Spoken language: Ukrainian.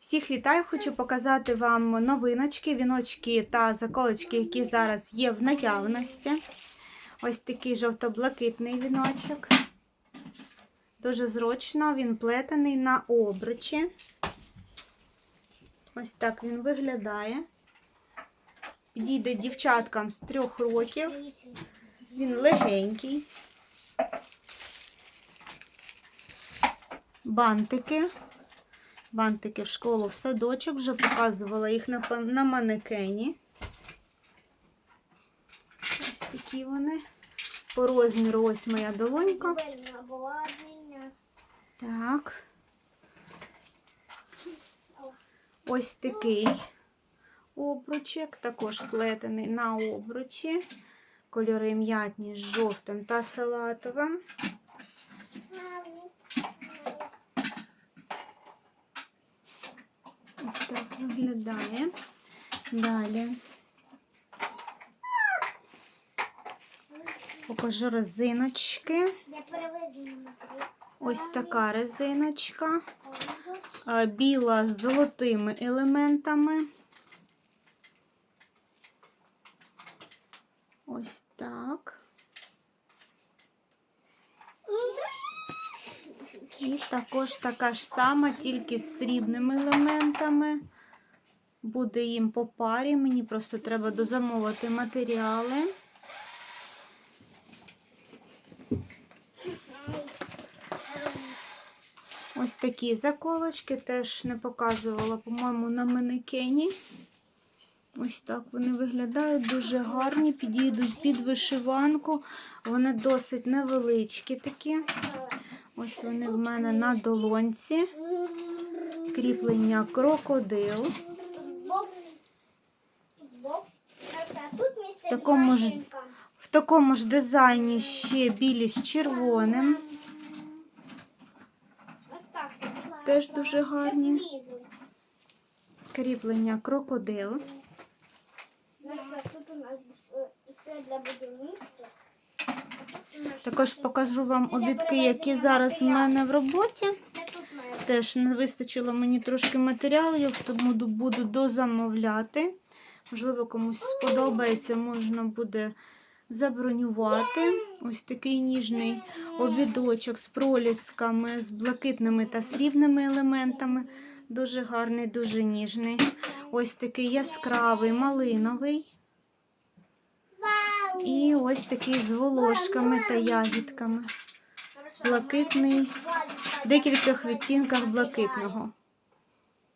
Всіх вітаю! Хочу показати вам новиночки, віночки та заколочки, які зараз є в наявності. Ось такий жовто-блакитний віночок. Дуже зручно, він плетений на обручі. Ось так він виглядає. Підійде дівчаткам з трьох років. Він легенький. Бантики. Бантики в школу в садочок. Вже показувала їх на, на манекені. Ось такі вони. По розміру ось моя долонька. Так. Ось такий обручик, також плетений на обручі. Кольори м'ятні з жовтим та салатовим. Ось так виглядає. Далі. Покажу резиночки. Ось така резиночка. Біла з золотими елементами. Ось так. І також така ж сама, тільки з срібними елементами. Буде їм по парі. Мені просто треба дозамовити матеріали. Ось такі заколочки теж не показувала, по-моєму, на манекені. Ось так вони виглядають дуже гарні, підійдуть під вишиванку. Вони досить невеличкі такі. Ось вони в мене на долонці. Кріплення крокодил. Місце Такому ж- В такому ж дизайні ще білі з червоним. Теж дуже гарні. Кріплення крокодил. Тут у нас це для будівництва. А тут у нас Також покажу вам обідки, які зараз в мене в роботі. Теж не вистачило мені трошки матеріалів, тому буду дозамовляти. Можливо, комусь сподобається, можна буде забронювати. Ось такий ніжний обідочок з пролісками, з блакитними та срібними елементами. Дуже гарний, дуже ніжний. Ось такий яскравий, малиновий. І ось такий з волошками та ягідками. Блакитний, декількох відтінках блакитного.